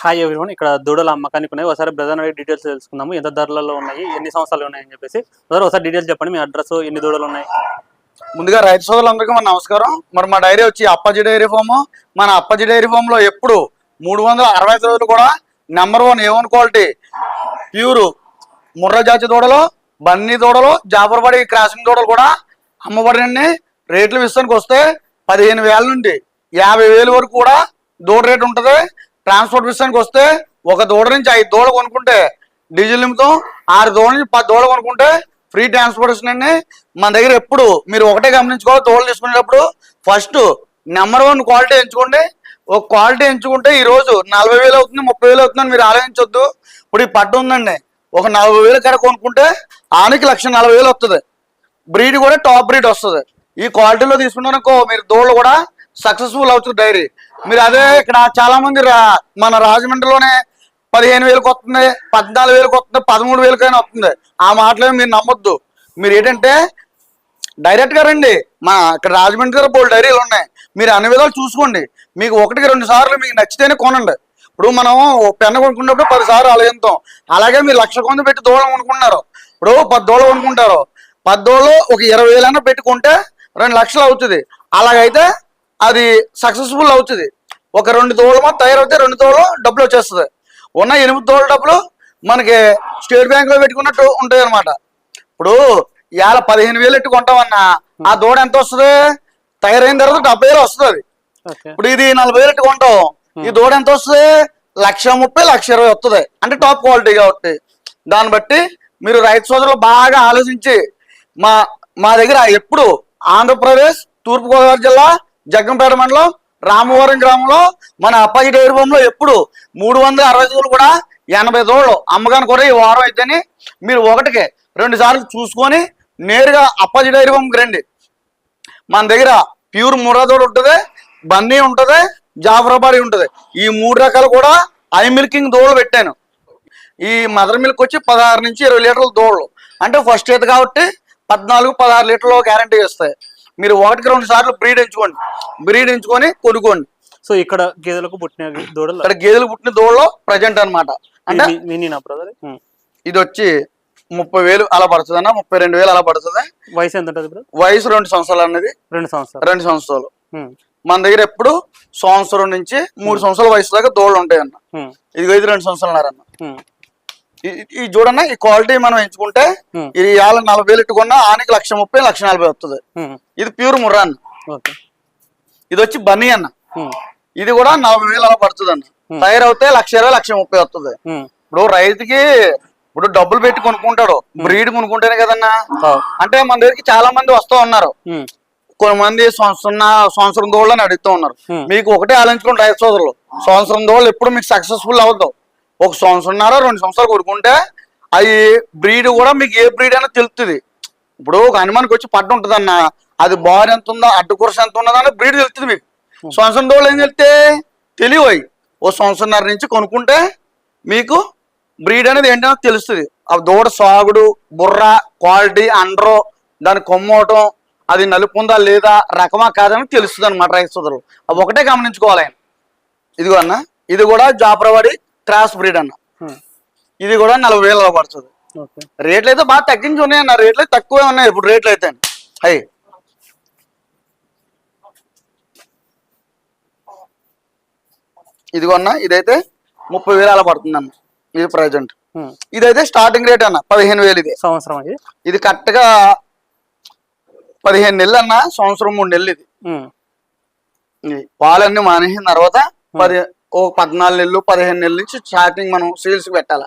Hi everyone ఇక్కడ దూడల అమ్మకానికి ఉన్నాయి. ఒకసారి బ్రదర్ అడిగి డీటెయిల్స్ తెలుసుకుందాము. ఎంత ధరలలో ఉన్నాయి? ఎన్ని సంవత్సరాలు ఉన్నాయని చెప్పేసి. బ్రదర్ ఒకసారి డీటెయిల్స్ చెప్పండి. మీ అడ్రస్ ఎన్ని దూడలు ఉన్నాయి? ముందుగా రైతు సోదరులందరికీ మన నమస్కారం. మరి మా డైరీ వచ్చి అప్పాజీ డైరీ ఫామ్. మన అప్పాజీ డైరీ ఫామ్లో ఎప్పుడు మూడు వందల అరవై ఐదు రోజులు కూడా number one A one quality pure Murrah జాతి దూడలు బన్నీ దూడలు జాఫర్బడి క్రాసింగ్ దూడలు కూడా అమ్మబడినండి రేట్లు విషయానికి వస్తే పదిహేను వేల నుండి యాభై వేలు వరకు కూడా దూడ రేట్ ఉంటుంది. ట్రాన్స్పోర్ట్ విషయానికి వస్తే ఒక దూడ నుంచి ఐదు దూడలు కొనుక్కుంటే డీజిల్ నిమిత్తం ఆరు దూడ నుంచి పది దూడలు కొనుక్కుంటే ఫ్రీ ట్రాన్స్పోర్టేషన్ అండి. మన దగ్గర ఎప్పుడు మీరు ఒకటే గమనించుకోవాలి దూడలు తీసుకునేటప్పుడు. ఫస్ట్ నెంబర్ వన్ క్వాలిటీ ఎంచుకోండి. ఒక క్వాలిటీ ఎంచుకుంటే ఈ రోజు నలభై వేలు అవుతుంది ముప్పై వేలు అవుతుందని మీరు ఆలోచించొద్దు. ఇప్పుడు ఈ పట్టు ఉందండి. ఒక నలభై వేలు కడ కొనుక్కుంటే ఆనికి లక్ష నలభై వేలు వస్తుంది బ్రీడ్ కూడా టాప్ బ్రీడ్ వస్తుంది. ఈ క్వాలిటీలో తీసుకున్నారనుకో మీరు దూడలు కూడా సక్సెస్ఫుల్ అవుతుంది డైరీ. మీరు అదే ఇక్కడ చాలా మంది రా- మన రాజమండ్రిలోనే పదిహేను వేలకు వస్తుంది పద్నాలుగు వేలకు వస్తుంది పదమూడు వేలకైనా వస్తుంది. ఆ మాటలు మీరు నమ్మొద్దు. మీరు ఏంటంటే డైరెక్ట్గా రండి. మా ఇక్కడ రాజమండ్రి దగ్గర బోల్ డైరీలు ఉన్నాయి. మీరు అన్ని విధాలు చూసుకోండి. మీకు ఒకటికి రెండు సార్లు మీకు నచ్చితేనే కొనండి. ఇప్పుడు మనం పెన్ను కొనుక్కున్నప్పుడు పది సార్లు ఆలోచిస్తాం అలాగే మీరు లక్ష కొంత పెట్టి దూడలు కొనుక్కున్నారు. ఇప్పుడు పది కొనుక్కుంటారు. పది ఒక ఇరవై వేలన్నా పెట్టుకుంటే రెండు లక్షలు అవుతుంది. అలాగైతే అది సక్సెస్ఫుల్ అవుతుంది. ఒక రెండు దూడలు మాత్రం తయారవుతే రెండు దూడలు డబ్బులు వచ్చేస్తుంది. ఉన్న ఎనిమిది దూడల డబ్బులు మనకి స్టేట్ బ్యాంక్లో పెట్టుకున్నట్టు ఉంటాయి అనమాట ఇప్పుడు ఇవాళ పదిహేను వేలు ఎట్టు కొంటామన్నా ఆ దూడ ఎంత వస్తుంది? తయారైన తర్వాత డెబ్బై వేలు వస్తుంది అది. ఇప్పుడు ఇది నలభై వేలు ఎట్టు కొంటాం ఈ దూడ ఎంత వస్తుంది? లక్ష ముప్పై లక్ష ఇరవై వస్తుంది అంటే టాప్ క్వాలిటీ కాబట్టి. దాన్ని బట్టి మీరు రైతు సోదరులు బాగా ఆలోచించి మా మా దగ్గర ఎప్పుడు ఆంధ్రప్రదేశ్ తూర్పుగోదావరి జిల్లా జగ్గంపేట మండలం రామవరం గ్రామంలో మన అప్పాజీ డైరీ ఎప్పుడు మూడు వందల అరవై రోజులు కూడా ఎనభై దోళ్ళు అమ్మగాని కూడా ఈ వారం అయితేనే మీరు ఒకటికి రెండు సార్లు చూసుకొని నేరుగా అప్పాజీ డైరీ ఫామ్కి రండి. మన దగ్గర ప్యూర్ మురాదోడు ఉంటుంది బన్నీ ఉంటుంది జాఫరాబాడి ఉంటుంది. ఈ మూడు రకాలు కూడా ఐ మిల్కింగ్ దోళ్ళు పెట్టాను. ఈ మదర్ మిల్క్ వచ్చి పదహారు నుంచి ఇరవై లీటర్ల దోళ్ళు అంటే ఫస్ట్ ఈత కాబట్టి పద్నాలుగు పదహారు లీటర్లు గ్యారంటీ ఇస్తాయి. మీరు ఒకటికి రెండు సార్లు బ్రీడ్ ఎంచుకోండి. బ్రీడ్ ఎంచుకొని కొనుక్కోండి. సో ఇక్కడ గేదెలకు పుట్టిన దూడలు ఇక్కడ గేదెలు పుట్టిన దోళ్ళు ప్రజెంట్ అన్నమాట. అంటే బ్రదర్ ఇది వచ్చి ముప్పై వేలు అలా పడుతుంది అన్న ముప్పై రెండు వేలు అలా పడుతుంది వయసు ఎంత ఉంటుంది వయసు రెండు సంవత్సరాలు అనేది రెండు సంవత్సరాలు. రెండు సంవత్సరాలు. మన దగ్గర ఎప్పుడు సంవత్సరం నుంచి మూడు సంవత్సరాల వయసు దాకా దోళ్ళు ఉంటాయి అన్న ఇది రెండు సంవత్సరాలు అన్న ఈ చూడన్న ఈ క్వాలిటీ మనం ఎంచుకుంటే Hmm. ఇది ఇవాళ నలభై వేలు ఎట్టుకున్నా ఆనికి లక్ష ముప్పై లక్ష నలభై వస్తుంది ఉమ్, ఇది ప్యూర్ ముర్రా అన్న ఇది వచ్చి బన్నీ అన్న. ఉమ్, ఇది కూడా నలభై వేలు అలా పడుతుంది అన్న Hmm. తయారవుతే లక్ష ఇరవై లక్ష ముప్పై వస్తుంది ఇప్పుడు రైతుకి ఇప్పుడు డబ్బులు పెట్టి కొనుక్కుంటాడు. బ్రీడ్ కొనుక్కుంటేనే కదన్నా. ఆ, అంటే మన దగ్గరికి చాలా మంది వస్తూ ఉన్నారు. కొంతమంది సంవత్సరం సంవత్సరం దోళ్ళు అని అడుగుతూ ఉన్నారు. Hmm. మీకు ఒకటే ఆలోచించుకోండి రైతు సోదరులు. సంవత్సరం దోళ్ళు ఎప్పుడు మీకు సక్సెస్ఫుల్ అవుతావు. ఒక సంవత్సరంన్నర రెండు సంవత్సరాలు కొడుకుంటే అవి బ్రీడ్ కూడా మీకు ఏ బ్రీడ్ అయినా తెలుస్తుంది ఇప్పుడు ఒక హనుమానికి వచ్చి పట్టు ఉంటుందన్న అది బార్ ఎంత ఉందో అడ్డు కురస ఎంత ఉన్నదని బ్రీడ్ తెలుస్తుంది మీకు. సంవత్సరం దోళ్ళు ఏం చెప్తే తెలియవు అవి ఓ సంవత్సరంన్నర నుంచి కొనుక్కుంటే మీకు బ్రీడ్ అనేది ఏంటో తెలుస్తుంది. ఆ దూడ సాగుడు బుర్ర క్వాలిటీ అండరు దాని కొమ్మవటం అది నలుపు ఉందా లేదా రకమా కాదని తెలుస్తుంది అనమాట రైతు సోదరులు. అవి ఒకటే గమనించుకోవాలి ఆయన. ఇదిగో అన్న ఇది కూడా జాఫ్రవాడి క్రాస్ బ్రీడ్ అన్న. ఉమ్, ఇది కూడా నలభై వేల పడుతుంది. రేట్లు అయితే బాగా తగ్గించి ఉన్నాయి అన్న. రేట్లు తక్కువే ఉన్నాయి ఇప్పుడు రేట్లు అయితే. అయ్యి ఇదిగో అన్న ఇదైతే ముప్పై వేలు అలా పడుతుంది అన్న. ఇది ప్రజెంట్ ఉమ్, ఇదైతే స్టార్టింగ్ రేట్ అన్న పదిహేను వేలు ఇది. సంవత్సరం ఇది? కరెక్ట్గా పదిహేను నెలలు అన్న సంవత్సరం మూడు నెలలు ఇది. ఇది పాలన్నీ మానేసిన తర్వాత పది ఓ పద్నాలుగు నెలలు పదిహేను నెలల నుంచి స్టార్టింగ్ మనం సేల్స్ పెట్టాలి.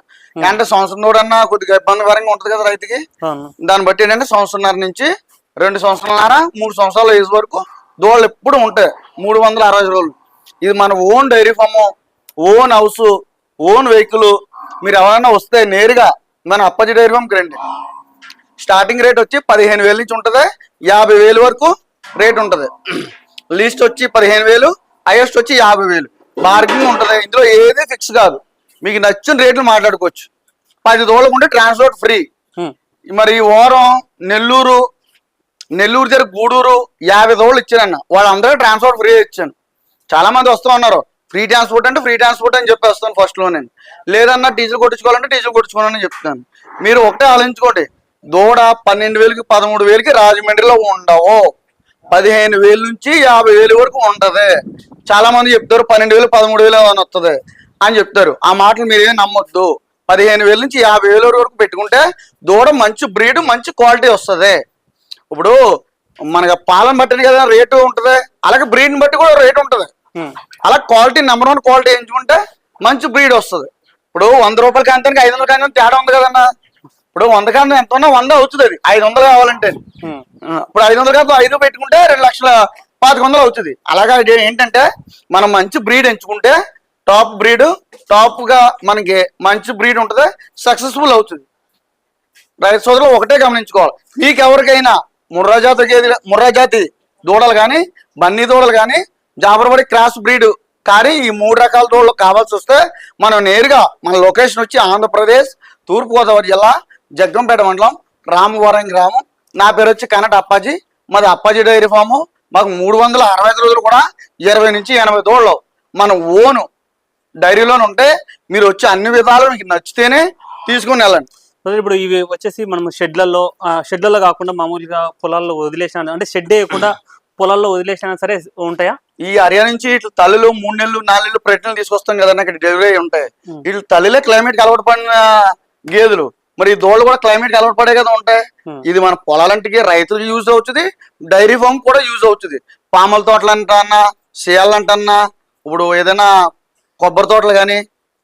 అంటే సంవత్సరం కూడా కొద్దిగా ఇబ్బందికరంగా ఉంటుంది కదా రైతుకి? దాన్ని బట్టి ఏంటంటే సంవత్సరంన్నర నుంచి రెండు సంవత్సరాలన్నర మూడు సంవత్సరాల ఏజ్ వరకు దోళ్ళు ఎప్పుడు ఉంటాయి. మూడు వందల అరవై రోజులు. ఇది మన own dairy farm own house own vehicle మీరు ఎవరైనా వస్తే నేరుగా మన అప్పజి డైరీ ఫామ్కి రండి. స్టార్టింగ్ రేట్ వచ్చి పదిహేను వేల నుంచి ఉంటుంది. యాభై వేలు వరకు రేట్ ఉంటుంది. లీస్ట్ వచ్చి పదిహేను వేలు హైయెస్ట్ వచ్చి యాభై వేలు. బార్గింగ్ ఉంటుంది. ఇందులో ఏది ఫిక్స్ కాదు. మీకు నచ్చిన రేట్లు మాట్లాడుకోవచ్చు. పది ఉంటే ట్రాన్స్పోర్ట్ ఫ్రీ. మరి ఈ వారం నెల్లూరు నెల్లూరు దగ్గర గూడూరు యాభై దోళ్ళు ఇచ్చానన్న వాళ్ళందరూ ట్రాన్స్పోర్ట్ ఫ్రీ ఇచ్చాను. చాలా మంది వస్తూ ఉన్నారు. ఫ్రీ ట్రాన్స్పోర్ట్ అంటే ఫ్రీ ట్రాన్స్పోర్ట్ అని చెప్పేస్తాను ఫస్ట్లో నేను లేదన్నా డీజిల్ కొట్టించుకోవాలంటే డీజిల్ కొట్టించుకోవాలని చెప్తాను. మీరు ఒకటే ఆలోచించుకోండి. దూడ పన్నెండు వేలకి పదమూడు వేలకి రాజమండ్రిలో ఉండవు. పదిహేను వేల నుంచి యాభై వేలు వరకు ఉంటది. చాలా మంది చెప్తారు పన్నెండు వేలు పదమూడు వేలు అని వస్తుంది అని చెప్తారు. ఆ మాటలు మీరు నమ్మొద్దు. పదిహేను వేల నుంచి యాభై వేల వరకు పెట్టుకుంటే దూడ మంచి బ్రీడ్ మంచి క్వాలిటీ వస్తుంది. ఇప్పుడు మనకి పాలన బట్టి కదా రేటు ఉంటుంది. అలాగే బ్రీడ్ని బట్టి కూడా రేటు ఉంటుంది. అలా క్వాలిటీ నెంబర్ వన్ క్వాలిటీ ఎంచుకుంటే మంచి బ్రీడ్ వస్తుంది. ఇప్పుడు వంద రూపాయల కాంతానికి ఐదు వందల కాంతం తేడా ఉంది కదన్నా. ఇప్పుడు వంద కాంతం ఎంత ఉన్నా వంద అవుతుంది అది. ఐదు వందలు కావాలంటే. ఇప్పుడు ఐదు వందల కాంతం ఐదు పెట్టుకుంటే రెండు లక్షల పాతిక వందలు అవుతుంది. అలాగా ఏంటంటే మనం మంచి బ్రీడ్ ఎంచుకుంటే టాప్ బ్రీడ్ టాప్గా మనకి మంచి బ్రీడ్ ఉంటుంది సక్సెస్ఫుల్ అవుతుంది. రైతు సోదరులు ఒకటే గమనించుకోవాలి. మీకు ఎవరికైనా ముర్రా జాతి గేదె ముర్రా జాతి దూడలు కానీ బన్నీ దూడలు కానీ జాబర్బడి క్రాస్ బ్రీడ్ కానీ ఈ మూడు రకాల దూడలు కావాల్సి వస్తే మనం నేరుగా మన లొకేషన్ వచ్చి ఆంధ్రప్రదేశ్ తూర్పుగోదావరి జిల్లా జగ్గంపేట మండలం రామవరం గ్రామం. నా పేరు వచ్చి కనట అప్పాజీ. మాది అప్పాజీ డైరీ ఫాము. మాకు మూడు వందల అరవై ఐదు రోజులు కూడా ఇరవై నుంచి ఎనభై దూడలు మన ఓను డైరీలోనే ఉంటే మీరు వచ్చి అన్ని విధాలు మీకు నచ్చితేనే తీసుకుని వెళ్ళండి. ఇప్పుడు ఇవి వచ్చేసి మనం షెడ్లలో షెడ్లలో కాకుండా మామూలుగా పొలాల్లో వదిలేసిన అంటే షెడ్ వేయకుండా పొలాల్లో వదిలేసినా సరే ఉంటాయా? ఈ హర్యానా నుంచి ఇట్లా తల్లులు మూడు నెలలు నాలుగు నెలలు ప్రెగ్నెంట్ తీసుకొస్తాం కదా ఇక్కడ డెలివరీ ఉంటాయి. ఇట్లా తల్లిలే క్లైమేట్ అలవాటు పడిన గేదెలు. మరి ఈ దోళ్ళు కూడా క్లైమేట్ అలవాటు పడే కదా ఉంటాయి Hmm. ఇది మన పొలాలంటికి రైతులకు యూజ్ అవుతుంది డైరీ ఫామ్ కూడా యూజ్ అవుతుంది. పామల తోటలు అంటన్నా సేయాలు అంటన్నా ఇప్పుడు ఏదైనా కొబ్బరి తోటలు కానీ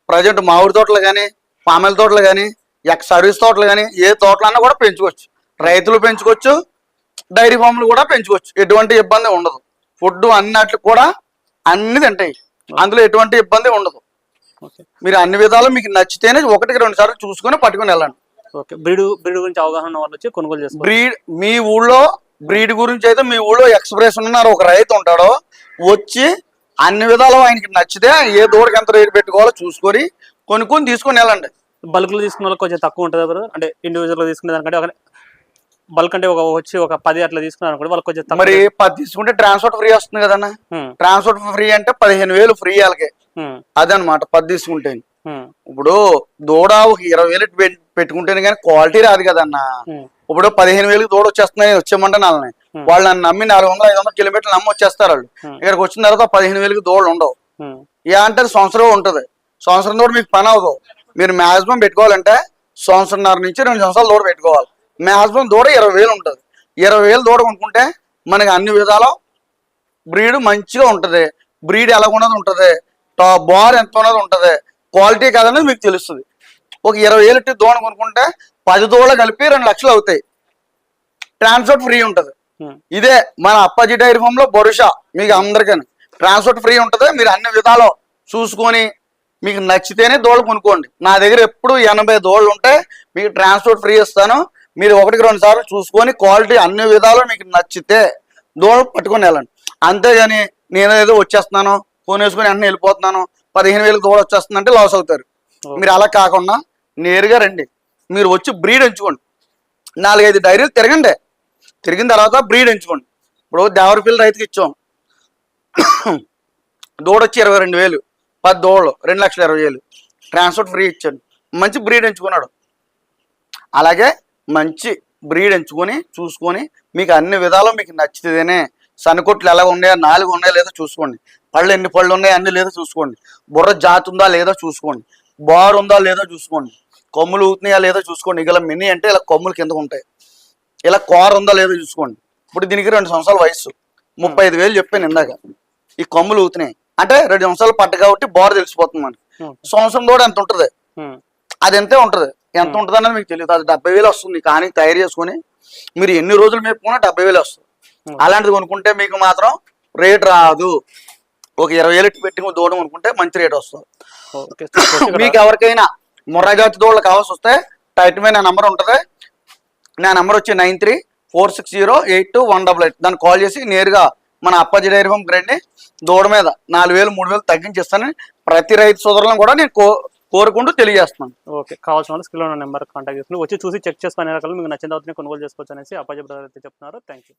ప్రజెంట్ మామిడి తోటలు కానీ పామల తోటలు కానీ సర్వీస్ తోటలు కానీ ఏ తోటలన్నా కూడా పెంచుకోవచ్చు. రైతులు పెంచుకోవచ్చు డైరీ ఫామ్లు కూడా పెంచుకోవచ్చు. ఎటువంటి ఇబ్బంది ఉండదు. ఫుడ్ అన్నట్లు కూడా అన్ని తింటాయి. అందులో ఎటువంటి ఇబ్బంది ఉండదు. మీరు అన్ని విధాలు మీకు నచ్చితేనే ఒకటికి రెండు సార్లు చూసుకొని పట్టుకొని వెళ్ళండి. ఓకే. బ్రీడ్ బ్రీడ్ గురించి అవగాహన ఉన్న వాళ్ళు వచ్చి కొనుగోలు చేసుకోవాలి. బ్రీడ్ మీ ఊళ్ళో బ్రీడ్ గురించి అయితే మీ ఊళ్ళో ఎక్స్ప్రెస్ ఉన్నారు ఒక రైతు ఉంటాడో. వచ్చి అన్ని విధాలు ఆయనకి నచ్చితే ఏ దూడకి ఎంత రేటు పెట్టుకోవాలో చూసుకొని కొనుక్కొని తీసుకొని వెళ్ళండి. బల్క్లో తీసుకున్న వాళ్ళకి కొంచెం తక్కువ ఉంటుంది బ్రదర్ అంటే ఇండివిజువల్గా తీసుకునే దానికంటే ఒక బల్క్ అంటే ఒక వచ్చి ఒక పది అట్లా తీసుకున్నారు అనుకోండి వాళ్ళకి కొంచెం మరి పది తీసుకుంటే ట్రాన్స్పోర్ట్ ఫ్రీ వస్తుంది కదన్నా? ట్రాన్స్పోర్ట్ ఫ్రీ అంటే పదిహేను వేలు ఫ్రీ వాళ్ళకి. అదనమాట పది తీసుకుంటే ఇప్పుడు దూడ ఒక ఇరవై వేలు పెట్- పెట్టుకుంటేనే కానీ క్వాలిటీ రాదు కదన్నా. ఇప్పుడు పదిహేను వేలకు దూడ వచ్చేస్తున్నాయి వచ్చేయమంటే నాలని Hmm. వాళ్ళు నన్ను నమ్మి నాలుగు వందల ఐదు వందల కిలోమీటర్లు నమ్మి వచ్చేస్తారు వాళ్ళు. ఇక్కడికి వచ్చిన తర్వాత పదిహేను వేలకు దూడలు ఉండవు. ఏ అంటే సంవత్సరం ఉంటుంది. సంవత్సరం దూడ మీకు పని అవ్వదు. మీరు మాక్సిమం పెట్టుకోవాలంటే సంవత్సరంన్నర నుంచి రెండు సంవత్సరాలు దూడ పెట్టుకోవాలి. మాక్సిమం దూడ ఇరవై వేలు ఉంటుంది. ఇరవై వేలు దూడ కొనుక్కుంటే మనకి అన్ని విధాలు బ్రీడ్ మంచిగా ఉంటుంది. బ్రీడ్ ఎలా ఉన్నది ఉంటుంది. టాప్ బార్ ఎంత ఉన్నది ఉంటుంది? క్వాలిటీ కాదనేది మీకు తెలుస్తుంది. ఒక ఇరవై ఇట్టి దూడ కొనుక్కుంటే పది దూడలు కలిపి రెండు లక్షలు అవుతాయి. ట్రాన్స్పోర్ట్ ఫ్రీ ఉంటుంది. ఇదే మన అప్పాజీ డైరీ ఫామ్లో భరోసా మీకు అందరికీ ట్రాన్స్పోర్ట్ ఫ్రీ ఉంటుంది. మీరు అన్ని విధాలు చూసుకొని మీకు నచ్చితేనే దోళ్ళు కొనుక్కోండి. నా దగ్గర ఎప్పుడు ఎనభై దోళ్ళు ఉంటే మీకు ట్రాన్స్పోర్ట్ ఫ్రీ ఇస్తాను. మీరు ఒకటికి రెండు సార్లు చూసుకొని క్వాలిటీ అన్ని విధాలు మీకు నచ్చితే దోళ్ళు పట్టుకొని వెళ్ళండి. అంతేగాని నేను ఏదో వచ్చేస్తున్నాను. ఫోన్ వేసుకొని వెంటనే వెళ్ళిపోతున్నాను. పదిహేను వేలకు దోళ వచ్చేస్తుందంటే లాస్ అవుతారు. మీరు అలా కాకుండా నేరుగా రండి. మీరు వచ్చి బ్రీడ్ ఎంచుకోండి. నాలుగైదు డైరీలు తిరగండి. తిరిగిన తర్వాత బ్రీడ్ ఎంచుకోండి. ఇప్పుడు దేవరపిల్లి రైతుకి ఇచ్చాం. దూడ వచ్చి ఇరవై రెండు వేలు. పది దూడలు రెండు లక్షల ఇరవై వేలు. ట్రాన్స్పోర్ట్ ఫ్రీ ఇచ్చాడు. మంచి బ్రీడ్ ఎంచుకున్నాడు. అలాగే మంచి బ్రీడ్ ఎంచుకొని చూసుకొని మీకు అన్ని విధాలు మీకు నచ్చితేనే సన్నకొట్లు ఎలా ఉన్నాయో నాలుగు ఉన్నాయో లేదో చూసుకోండి. పళ్ళు ఎన్ని పళ్ళు ఉన్నాయో అన్ని లేదో చూసుకోండి. బుర్ర జాతి ఉందా లేదో చూసుకోండి. బార్ ఉందా లేదో చూసుకోండి. కొమ్ములు ఊతున్నాయా లేదో చూసుకోండి. ఇలా మినీ అంటే ఇలా కొమ్ములు కిందకు ఉంటాయి. ఇలా కోర ఉందా లేదో చూసుకోండి. ఇప్పుడు దీనికి రెండు సంవత్సరాల వయసు ముప్పై ఐదు వేలు చెప్పాను ఇందాక. ఈ కొమ్ములు ఊతున్నాయి అంటే రెండు సంవత్సరాలు పట్ట కాబట్టి బోర్ తెలిసిపోతుంది మనకి. సంవత్సరం కూడా ఎంత ఉంటుంది? అది ఎంతే ఉంటుంది? ఎంత ఉంటుంది అనేది మీకు తెలియదు అది డెబ్బై వేలు వస్తుంది. కానీ తయారు చేసుకొని మీరు ఎన్ని రోజులు మేపుకున్నా డెబ్బై వేలు వస్తుంది. అలాంటిది కొనుక్కుంటే మీకు మాత్రం రేట్ రాదు. ఒక ఇరవై వేలు పెట్టి దూడం కొనుక్కుంటే మంచి రేట్ వస్తుంది. మీకు ఎవరికైనా ముర్రాజాతి దూడలు కావాల్సి వస్తే టైట్ మీద నా నెంబర్ ఉంటుంది. నా నెంబర్ వచ్చి nine three four six zero eight two one double eight. దాన్ని కాల్ చేసి నేరుగా మన అప్పాజీ డైరీ ఫామ్కి రండి దూడ మీద నాలుగు వేలు మూడు వేలు తగ్గించిస్తానని ప్రతి రైతు సోదరులను కూడా నేను కో కోరుకుంటూ తెలియజేస్తున్నాను. ఓకే కావాల్సిన వాళ్ళు స్క్రీన్ ఉన్న నెంబర్ కాంటాక్ట్ చేసుకుని వచ్చి చూసి చెక్ చేసుకునే రకాలు మీకు నచ్చిన తర్వాత కొనుగోలు చేసుకోవచ్చు అనేసి అప్పాజీ బ్రదర్ అయితే చెప్తున్నారు. Thank you